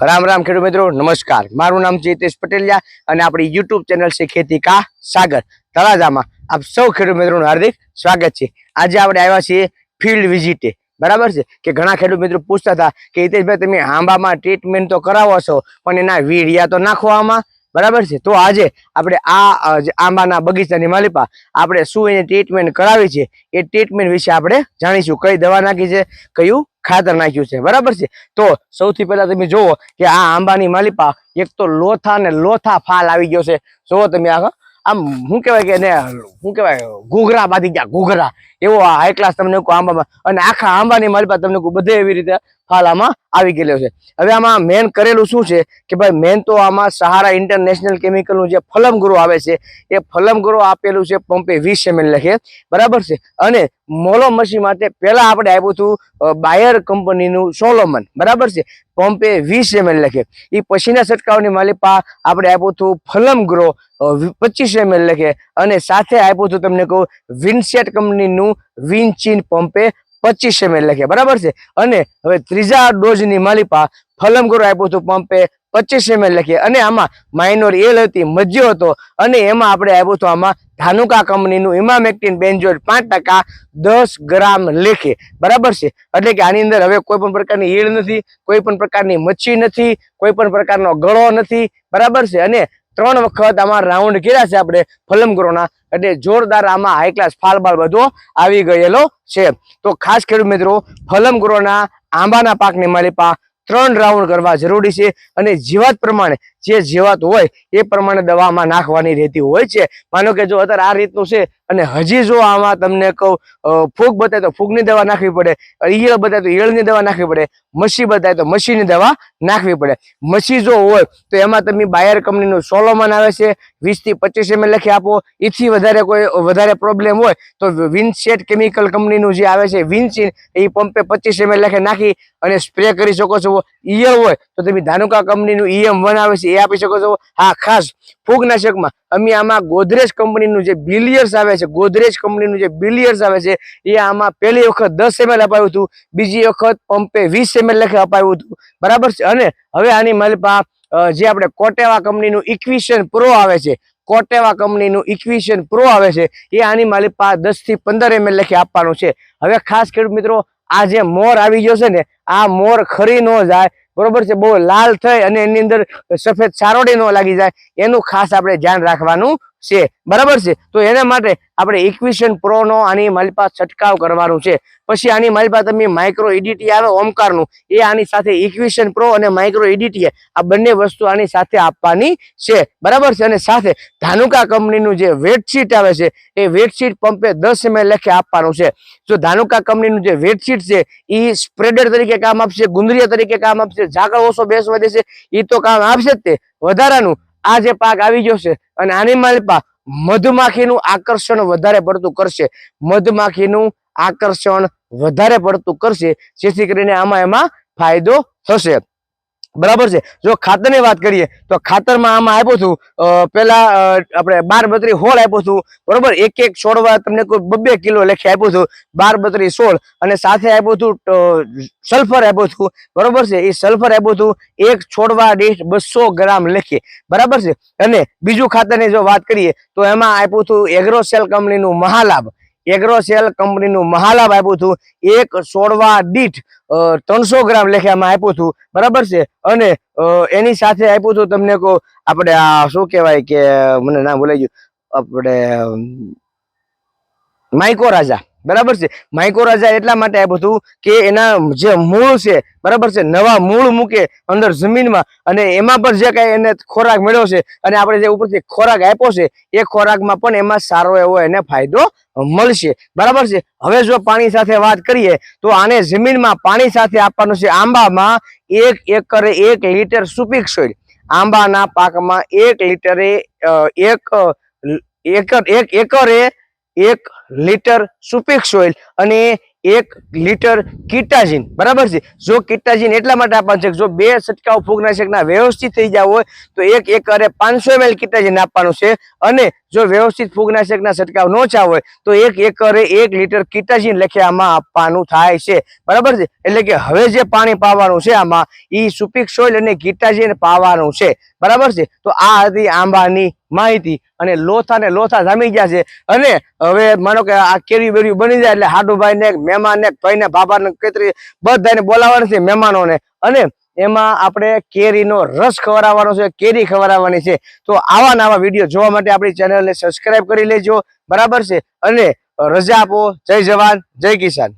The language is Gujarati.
રામ રામ ખેડૂત મિત્રો, નમસ્કાર. મારું નામ છે પટેલિયા અને આપણી યુટ્યુબ ચેનલ છે ખેતી કા સાગર તળાજામાં આપ સૌ ખેડૂત મિત્રોનું હાર્દિક સ્વાગત છે. આજે આપણે આવ્યા છીએ ફિલ્ડ વિઝિટે બરાબર છે? કે ઘણા ખેડૂત મિત્રો પૂછતા હતા કે, હિતેશભાઈ, તમે આંબામાં ટ્રીટમેન્ટ તો કરાવો છો, પણ એના વીડિયા તો નાખવામાં બરાબર છે? તો આજે આપણે આ આંબાના બગીચાની માલિપા આપણે શું એની ટ્રીટમેન્ટ કરાવી છે, એ ટ્રીટમેન્ટ વિશે આપણે જાણીશું. કઈ દવા નાખી છે, કયું ખાતર નાખ્યું છે. બરાબર છે? તો સૌથી પહેલા તમે જુઓ કે આ આંબાની માલિપા એક તો લોથા ને લોથા ફાલ આવી ગયો છે. જુઓ તમે આ આમ શું કહેવાય કે એને, શું કહેવાય, ઘૂઘરા બાંધી ગયા, ઘૂઘરા. એવો હાઈ ક્લાસ તમને આંબામાં, અને આખા આંબાની માલિપા તમને બધે એવી રીતે ફાલ આમાં આવી ગયેલો છે. હવે આમાં મેન કરેલું શું છે કે ભાઈ મેન તો આમાં સહારા ઇન્ટરનેશનલ કેમિકલનું જે ફલમ ગ્રો આવે છે, એ ફલમ ગ્રો આપેલું છે પંપે વીસ એમએલ લખે. બરાબર છે? અને મોલો મશી માટે પહેલાં આપણે આપ્યું હતું બાયર કંપનીનું સોલોમન. બરાબર છે? પંપે વીસ એમએલ લખે. એ પછીના છંટકાવની માલિપા આપણે આપ્યું હતું ફલમ ગ્રો પચીસ એમએલ લખે. અને સાથે આપ્યું હતું તમને કહું વિનસેટ કંપનીનું વિનચીન પંપે પચીસ એમએલ લખે બરાબર છે? અને હવે ત્રીજા ડોઝની માલિપા ફલમ ગ્રો આપ્યું હતું પંપે પચીસ એમએલ લખીએ. અને આમાં માઇનોર એલ હતી મજ્જો હતો. અને એમાં આપણે આપ્યું હતું આમાં ધાનુકા કંપનીનું ઇમામેક્ટિન બેન્જોઇડ પાંચ ટકા દસ ગ્રામ લેખે, બરાબર છે? એટલે કે આની અંદર હવે કોઈ પણ પ્રકારની ઈળ નથી, કોઈ પણ પ્રકારની મચ્છી નથી, કોઈ પણ પ્રકારનો ગળો નથી, બરાબર છે? અને ત્રણ વખત આમાં રાઉન્ડ કર્યા છે આપણે ફલમગ્રોના. એટલે જોરદાર આમાં હાઈ ક્લાસ ફાલબાલ બધો આવી ગયેલો છે. તો ખાસ ખેડૂત મિત્રો, ફલમગ્રોના આંબાના પાકની માલિપા ત્રણ રાઉન્ડ કરવા જરૂરી છે. અને જીવાત પ્રમાણે જે જીવાત હોય એ પ્રમાણે દવામાં નાખવાની રહેતી હોય છે. માનો કે જો અત્યારે આ રીતનું છે અને હજી જો આમાં તમને કહું ફૂગ બતાય તો ફૂગની દવા નાખવી પડે ઈયળ બતાય તો ઈયળની દવા નાખવી પડે, મસી બતાય તો મસીની દવા નાખવી પડે. મસી જો હોય તો એમાં તમે બાયર કંપનીનું સોલોમન આવે છે, વીસથી પચીસ એમએલ લખી આપો. એથી વધારે કોઈ, વધારે પ્રોબ્લેમ હોય તો વિન્સેટ કેમિકલ કંપનીનું જે આવે છે વિન્સિન એ પંપે પચીસ એમએલ લખે નાખી અને સ્પ્રે કરી શકો છો. ઈયળ હોય તો તમે ધાનુકા કંપનીનું ઈએમ વન આવે છે એ આપી શકો છો. હા, ખાસ ફૂગનાશકમાં. અમે આમાં ગોદરેજ કંપનીનું જે બિલિયર્સ આવે છે, ગોદરેજ કંપનીનું જે બિલિયર્સ આવે છે, એ આમાં પહેલી વખત દસ એમએલ અપાયું હતું. બીજી વખત પંપે વીસ એમએલ લખે અપાયું હતું. બરાબર છે? અને હવે આની માલિપા જે આપણે કોટેવા કંપનીનું ઇક્વિશન પ્રો આવે છે, કોટેવા કંપનીનું ઇક્વિશન પ્રો આવે છે, એ આની માલિપા દસથી પંદર એમએલ લખે આપવાનું છે. હવે ખાસ ખેડૂત મિત્રો, આ જે મોર આવી ગયો છે ને, આ મોર ખરી ન જાય બરોબર છે? બહુ લાલ થઈ અને એની અંદર સફેદ સારોડી ન લાગી જાય. એનું ખાસ આપણે ધ્યાન રાખવાનું છે. બરાબર છે? તો એના માટે આપણે ઇક્વિશન પ્રોનો આની મારી પાસે છંટકાવ કરવાનું છે. પછી આની મારી પાસે તમે માઇક્રો ઇડીટી આવે ઓમકારનું, એ આની સાથે ઇક્વિશન પ્રો અને માઇક્રો ઇડિટી આ બંને વસ્તુ આની સાથે આપવાની છે. બરાબર છે? અને સાથે ધાનુકા કંપનીનું જે વેટશીટ આવે છે, એ વેટશીટ પંપે દસ એમ લખે આપવાનું છે. જો ધાનુકા કંપનીનું જે વેટશીટ છે એ સ્પ્રેડર તરીકે કામ આપશે, ગુંદરિયા તરીકે કામ આપશે, ઝાકળ ઓછો બેસવા દેશે એ તો કામ આપશે જ તે. વધારાનું આ જે પાક આવી ગયો છે અને આની માલિપા મધમાખીનું આકર્ષણ વધારે પડતું કરશે. મધમાખીનું આકર્ષણ વધારે પડતું કરશે, જેથી કરીને આમાં એમાં ફાયદો થશે. બરાબર છે? જો ખાતરની વાત કરીએ, તો ખાતરમાં આમાં આપ્યું છું પેલા આપણે બાર બત્રી હોળ આપ્યું છું બરોબર? એક એક છોડવા તમને કોઈ બબ્બે કિલો લખી આપ્યું હતું બાર બત્રી સોળ, અને સાથે આપ્યું હતું સલ્ફર આપ્યું છું બરોબર છે? એ સલ્ફર આપ્યું હતું, એક છોડવા દીઠ બસો ગ્રામ લખીએ બરાબર છે? અને બીજું ખાતરની જો વાત કરીએ, તો એમાં આપ્યું હતું એગ્રોસેલ કંપનીનું મહાલાભ. એગ્રોસેલ કંપનીનું મહાલાભ આપ્યું હતું. એક સોળવા દીઠ ત્રણસો ગ્રામ લેખે આપ્યું હતું. બરાબર છે? અને એની સાથે આપ્યું હતું તમને કહું, આપણે આ શું કહેવાય કે, મને નામ ભૂલાઈ ગયું. આપણે માઇકો રાજા. બરાબર છે? માઇકો રાજા એટલા માટે આપ્યું હતું કે એના જે મૂળ છે, બરાબર છે? નવા મૂળ મૂકે અંદર જમીનમાં અને એમાં પણ જે કાંઈ એને ખોરાક મળ્યો છે અને આપણે જે ઉપરથી ખોરાક આપ્યો છે, એ ખોરાકમાં પણ એમાં સારો એવો એને ફાયદો મળશે. બરાબર છે? હવે જો પાણી સાથે વાત કરીએ, તો આને જમીનમાં પાણી સાથે આપવાનું છે આંબામાં એક એકરે એક લીટર સુપીક સોઈલ આંબાના પાકમાં એક લીટરે એક એકર એક એકરે એક લીટર સુપિક્સ ઓઇલ અને એક લીટર કીટાજીન. બરાબર છે? જો કીટાજીન એટલા માટે આપવાનું છે જો બે છંટકાવ ફૂગનાશકના વ્યવસ્થિત થઈ જાવ હોય, તો એક એકરે પાંચસો એમએલ કીટાજીન આપવાનું છે અને જો વ્યવસ્થિત ફૂગનાશકના છંટકાવ ન થયા હોય, તો એક એકરે એક લીટર કીટાજીન લખ્યામાં આપવાનું થાય છે. બરાબર છે? એટલે કે હવે જે પાણી પાવાનું છે આમાં એ સુપિક સોઇલ અને કીટાજીન પાવાનું છે. બરાબર છે? તો આ હતી આંબાની માહિતી અને લોથા ને લોથા જામી ગયા છે. અને હવે માનો કે આ કેરી બેરી બની જાય એટલે હાડુભાઈ ને, મહેમાન ને, ભાઈ ને, બાબા ને, કેતરી બધાને બોલાવવાના છે મહેમાનોને. અને એમાં આપણે કેરીનો રસ ખવડાવવાનો છે, કેરી ખવડાવવાની છે. તો આવા નવા વીડિયો જોવા માટે આપણી ચેનલને સબસ્ક્રાઈબ કરી લેજો. બરાબર છે? અને રજા આપો. જય જવાન, જય કિસાન.